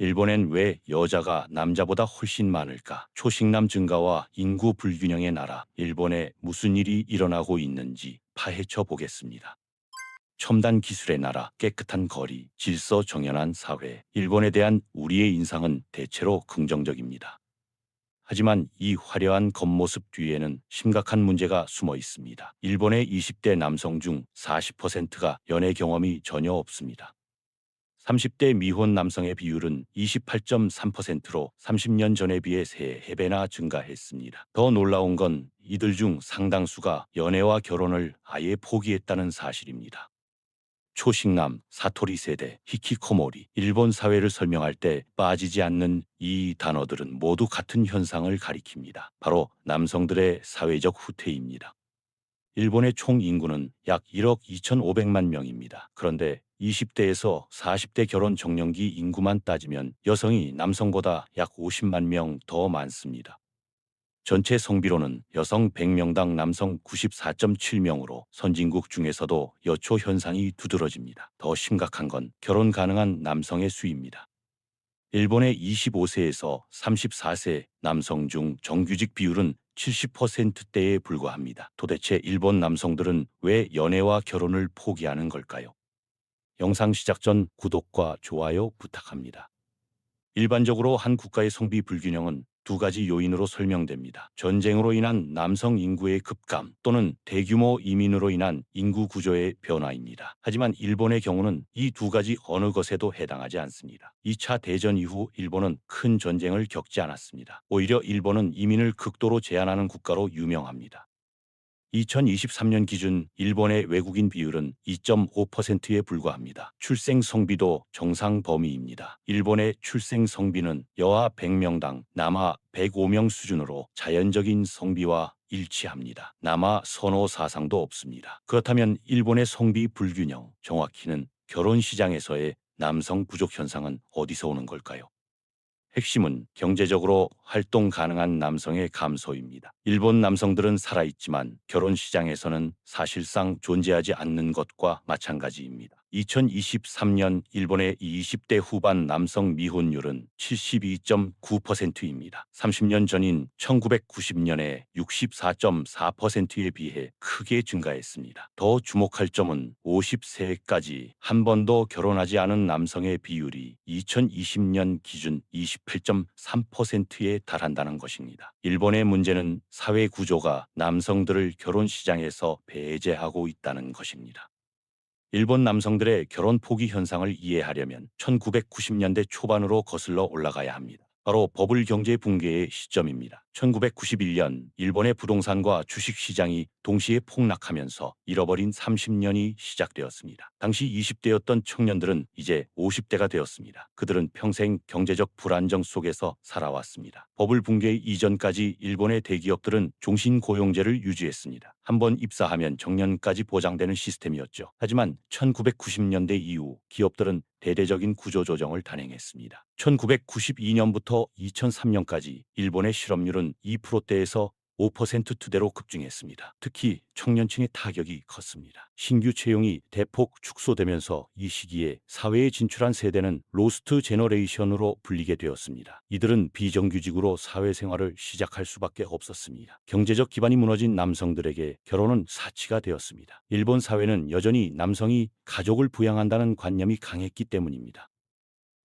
일본엔 왜 여자가 남자보다 훨씬 많을까? 초식남 증가와 인구 불균형의 나라, 일본에 무슨 일이 일어나고 있는지 파헤쳐 보겠습니다. 첨단 기술의 나라, 깨끗한 거리, 질서 정연한 사회, 일본에 대한 우리의 인상은 대체로 긍정적입니다. 하지만 이 화려한 겉모습 뒤에는 심각한 문제가 숨어 있습니다. 일본의 20대 남성 중 40%가 연애 경험이 전혀 없습니다. 30대 미혼 남성의 비율은 28.3%로 30년 전에 비해 3배나 증가했습니다. 더 놀라운 건 이들 중 상당수가 연애와 결혼을 아예 포기했다는 사실입니다. 초식남, 사토리 세대, 히키코모리, 일본 사회를 설명할 때 빠지지 않는 이 단어들은 모두 같은 현상을 가리킵니다. 바로 남성들의 사회적 후퇴입니다. 일본의 총 인구는 약 1억 2,500만 명입니다. 그런데 20대에서 40대 결혼 정년기 인구만 따지면 여성이 남성보다 약 50만 명 더 많습니다. 전체 성비로는 여성 100명당 남성 94.7명으로 선진국 중에서도 여초 현상이 두드러집니다. 더 심각한 건 결혼 가능한 남성의 수입니다. 일본의 25세에서 34세 남성 중 정규직 비율은 70%대에 불과합니다. 도대체 일본 남성들은 왜 연애와 결혼을 포기하는 걸까요? 영상 시작 전 구독과 좋아요 부탁합니다. 일반적으로 한 국가의 성비 불균형은 두 가지 요인으로 설명됩니다. 전쟁으로 인한 남성 인구의 급감 또는 대규모 이민으로 인한 인구 구조의 변화입니다. 하지만 일본의 경우는 이 두 가지 어느 것에도 해당하지 않습니다. 2차 대전 이후 일본은 큰 전쟁을 겪지 않았습니다. 오히려 일본은 이민을 극도로 제한하는 국가로 유명합니다. 2023년 기준 일본의 외국인 비율은 2.5%에 불과합니다. 출생 성비도 정상 범위입니다. 일본의 출생 성비는 여아 100명당 남아 105명 수준으로 자연적인 성비와 일치합니다. 남아 선호 사상도 없습니다. 그렇다면 일본의 성비 불균형, 정확히는 결혼 시장에서의 남성 부족 현상은 어디서 오는 걸까요? 핵심은 경제적으로 활동 가능한 남성의 감소입니다. 일본 남성들은 살아있지만 결혼 시장에서는 사실상 존재하지 않는 것과 마찬가지입니다. 2023년 일본의 20대 후반 남성 미혼율은 72.9%입니다. 30년 전인 1990년에 64.4%에 비해 크게 증가했습니다. 더 주목할 점은 50세까지 한 번도 결혼하지 않은 남성의 비율이 2020년 기준 28.3%에 달한다는 것입니다. 일본의 문제는 사회 구조가 남성들을 결혼 시장에서 배제하고 있다는 것입니다. 일본 남성들의 결혼 포기 현상을 이해하려면 1990년대 초반으로 거슬러 올라가야 합니다. 바로 버블 경제 붕괴의 시점입니다. 1991년 일본의 부동산과 주식 시장이 동시에 폭락하면서 잃어버린 30년이 시작되었습니다. 당시 20대였던 청년들은 이제 50대가 되었습니다. 그들은 평생 경제적 불안정 속에서 살아왔습니다. 버블 붕괴 이전까지 일본의 대기업들은 종신 고용제를 유지했습니다. 한 번 입사하면 정년까지 보장되는 시스템이었죠. 하지만 1990년대 이후 기업들은 대대적인 구조조정을 단행했습니다. 1992년부터 2003년까지 일본의 실업률은 2%대에서 5%투대로 급증했습니다. 특히 청년층의 타격이 컸습니다. 신규 채용이 대폭 축소되면서 이 시기에 사회에 진출한 세대는 로스트 제너레이션으로 불리게 되었습니다. 이들은 비정규직으로 사회생활을 시작할 수밖에 없었습니다. 경제적 기반이 무너진 남성들에게 결혼은 사치가 되었습니다. 일본 사회는 여전히 남성이 가족을 부양한다는 관념이 강했기 때문입니다.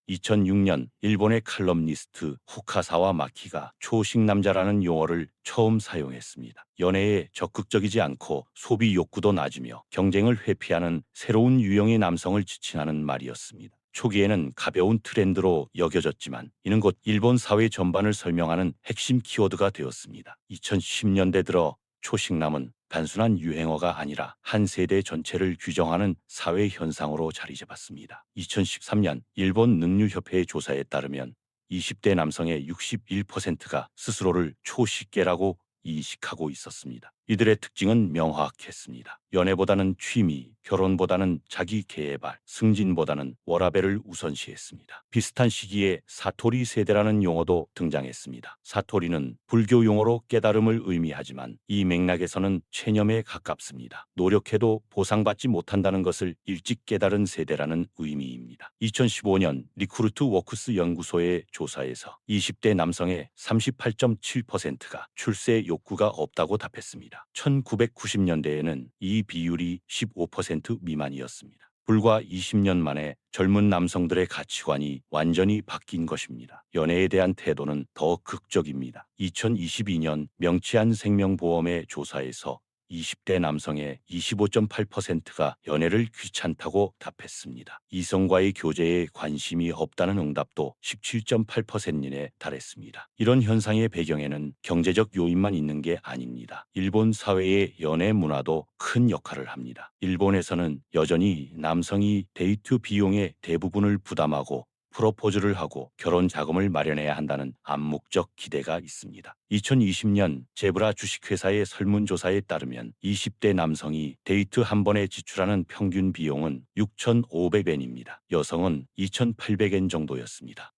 2006년 일본의 칼럼니스트 후카사와 마키가 초식 남자라는 용어를 처음 사용했습니다. 연애에 적극적이지 않고 소비 욕구도 낮으며 경쟁을 회피하는 새로운 유형의 남성을 지칭하는 말이었습니다. 초기에는 가벼운 트렌드로 여겨졌지만 이는 곧 일본 사회 전반을 설명하는 핵심 키워드가 되었습니다. 2010년대 들어 초식남은 단순한 유행어가 아니라 한 세대 전체를 규정하는 사회 현상으로 자리 잡았습니다. 2013년 일본 능률협회의 조사에 따르면 20대 남성의 61%가 스스로를 초식계라고 인식하고 있었습니다. 이들의 특징은 명확했습니다. 연애보다는 취미, 결혼보다는 자기 개발, 승진보다는 워라벨을 우선시했습니다. 비슷한 시기에 사토리 세대라는 용어도 등장했습니다. 사토리는 불교 용어로 깨달음을 의미하지만 이 맥락에서는 체념에 가깝습니다. 노력해도 보상받지 못한다는 것을 일찍 깨달은 세대라는 의미입니다. 2015년 리크루트 워크스 연구소의 조사에서 20대 남성의 38.7%가 출세 욕구가 없다고 답했습니다. 1990년대에는 이 비율이 15% 미만이었습니다. 불과 20년 만에 젊은 남성들의 가치관이 완전히 바뀐 것입니다. 연애에 대한 태도는 더 극적입니다. 2022년 명치안 생명보험의 조사에서 20대 남성의 25.8%가 연애를 귀찮다고 답했습니다. 이성과의 교제에 관심이 없다는 응답도 17.8%에 달했습니다. 이런 현상의 배경에는 경제적 요인만 있는 게 아닙니다. 일본 사회의 연애 문화도 큰 역할을 합니다. 일본에서는 여전히 남성이 데이트 비용의 대부분을 부담하고 프로포즈를 하고 결혼 자금을 마련해야 한다는 암묵적 기대가 있습니다. 2020년 제브라 주식회사의 설문조사에 따르면 20대 남성이 데이트 한 번에 지출하는 평균 비용은 6,500엔입니다. 여성은 2,800엔 정도였습니다.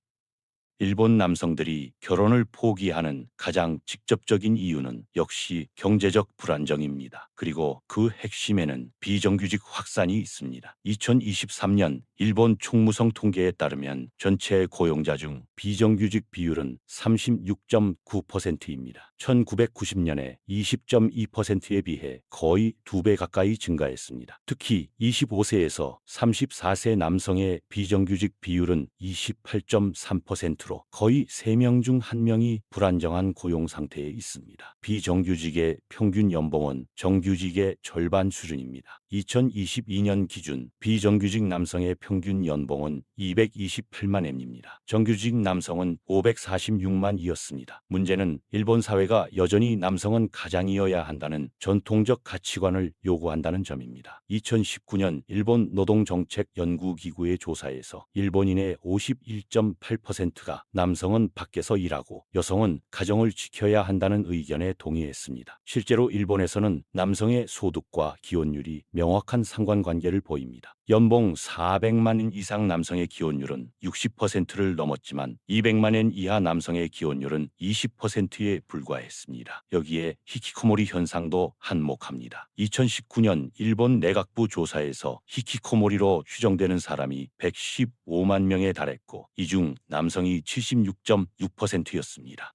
일본 남성들이 결혼을 포기하는 가장 직접적인 이유는 역시 경제적 불안정입니다. 그리고 그 핵심에는 비정규직 확산이 있습니다. 2023년 일본 총무성 통계에 따르면 전체 고용자 중 비정규직 비율은 36.9%입니다. 1990년에 20.2%에 비해 거의 두 배 가까이 증가했습니다. 특히 25세에서 34세 남성의 비정규직 비율은 28.3%로 거의 3명 중 1명이 불안정한 고용 상태에 있습니다. 비정규직의 평균 연봉은 정규직의 절반 수준입니다. 2022년 기준 비정규직 남성의 평균 연봉은 228만 엔입니다. 정규직 남성은 546만이었습니다. 문제는 일본 사회가 여전히 남성은 가장이어야 한다는 전통적 가치관을 요구한다는 점입니다. 2019년 일본 노동정책연구기구의 조사에서 일본인의 51.8%가 남성은 밖에서 일하고 여성은 가정을 지켜야 한다는 의견에 동의했습니다. 실제로 일본에서는 남성의 소득과 기혼율이 명 확한 상관관계를 보입니다. 연봉 400만 엔 이상 남성의 기혼율은 60%를 넘었지만 200만 엔 이하 남성의 기혼율은 20%에 불과했습니다. 여기에 히키코모리 현상도 한몫합니다. 2019년 일본 내각부 조사에서 히키코모리로 추정되는 사람이 115만 명에 달했고 이 중 남성이 76.6%였습니다.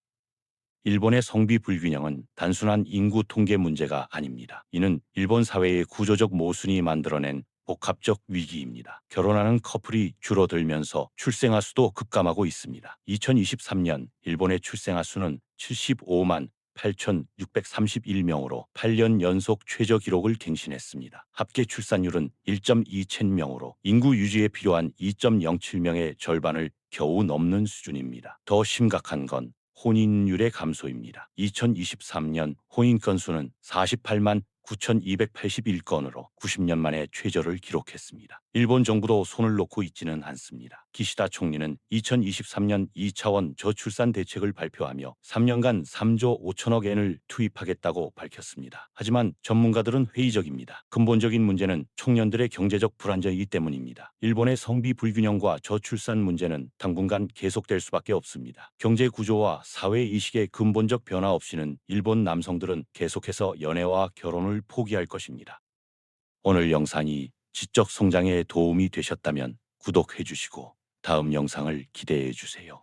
일본의 성비 불균형은 단순한 인구 통계 문제가 아닙니다. 이는 일본 사회의 구조적 모순이 만들어낸 복합적 위기입니다. 결혼하는 커플이 줄어들면서 출생아 수도 급감하고 있습니다. 2023년 일본의 출생아 수는 75만 8,631명으로 8년 연속 최저 기록을 갱신했습니다. 합계 출산율은 1.2천명으로 인구 유지에 필요한 2.07명의 절반을 겨우 넘는 수준입니다. 더 심각한 건 혼인율의 감소입니다. 2023년 혼인 건수는 48만 9,281건으로 90년 만에 최저를 기록했습니다. 일본 정부도 손을 놓고 있지는 않습니다. 기시다 총리는 2023년 2차원 저출산 대책을 발표하며 3년간 3조 5천억 엔을 투입하겠다고 밝혔습니다. 하지만 전문가들은 회의적입니다. 근본적인 문제는 청년들의 경제적 불안정이기 때문입니다. 일본의 성비 불균형과 저출산 문제는 당분간 계속될 수밖에 없습니다. 경제 구조와 사회 이식의 근본적 변화 없이는 일본 남성들은 계속해서 연애와 결혼을 포기할 것입니다. 오늘 영상이 지적 성장에 도움이 되셨다면 구독해 주시고 다음 영상을 기대해 주세요.